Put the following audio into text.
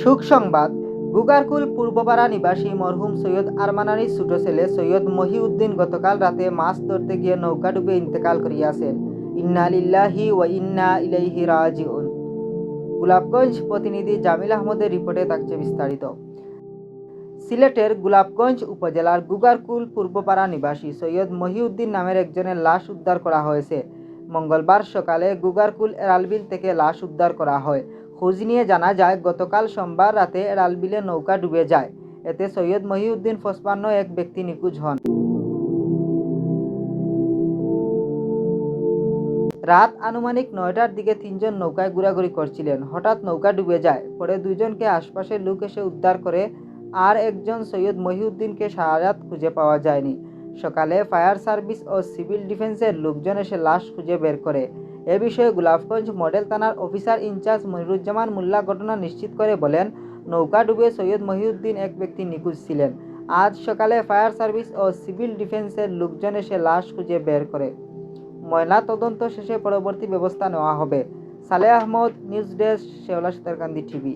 সুখ সংবাদ, গুগারকুল পূর্বপাড়া নিবাসী মরহুম সৈয়দ আরমান আলীর ছোট ছেলে সৈয়দ মহিউদ্দিন গতকাল রাতে মাছ ধরতে গিয়ে নৌকা ডুবে ইন্তেকাল করিয়াছেন। ইন্না লিল্লাহি ওয়া ইন্না ইলাইহি রাজিউন। গোলাপগঞ্জ প্রতিনিধি জামিল আহমদের রিপোর্টে থাকছে বিস্তারিত। সিলেটের গোলাপগঞ্জ উপজেলার গুগারকুল পূর্বপাড়া নিবাসী সৈয়দ মহিউদ্দিন নামের একজনের লাশ উদ্ধার করা হয়েছে। মঙ্গলবার সকালে গুগারকুল এরালবিল থেকে লাশ উদ্ধার করা হয়। খোঁজ নিয়ে জানা যায়, গতকাল সোমবার রাতে রালবিলে নৌকা ডুবে যায়। এতে সৈয়দ মহিউদ্দিন ফসপান্ন এক ব্যক্তি নিখোঁজ হন। রাত আনুমানিক নয়টার দিকে তিনজন নৌকায় ঘোরাঘুরি করছিলেন। হঠাৎ নৌকা ডুবে যায়, পরে দুইজনকে আশপাশের লোক এসে উদ্ধার করে আর একজন সৈয়দ মহিউদ্দিনকে সারা রাত খুঁজে পাওয়া যায়নি। সকালে ফায়ার সার্ভিস ও সিভিল ডিফেন্সের লোকজন এসে লাশ খুঁজে বের করে। এ বিষয়ে গোলাপগঞ্জ মডেল থানার officer in charge Moniruzzaman Molla ঘটনা নিশ্চিত করে বলেন, নৌকা ডুবে সৈয়দ মহিউদ্দিন এক ব্যক্তি নিখোঁজ ছিলেন। আজ সকালে ফায়ার সার্ভিস ও সিভিল ডিফেন্সের লোকজন এসে লাশ খুঁজে বের করে। ময়না তদন্ত শেষে পরবর্তী ব্যবস্থা নেওয়া হবে। Saleh Ahmed, news desk, Sheola Sutarkandi TV.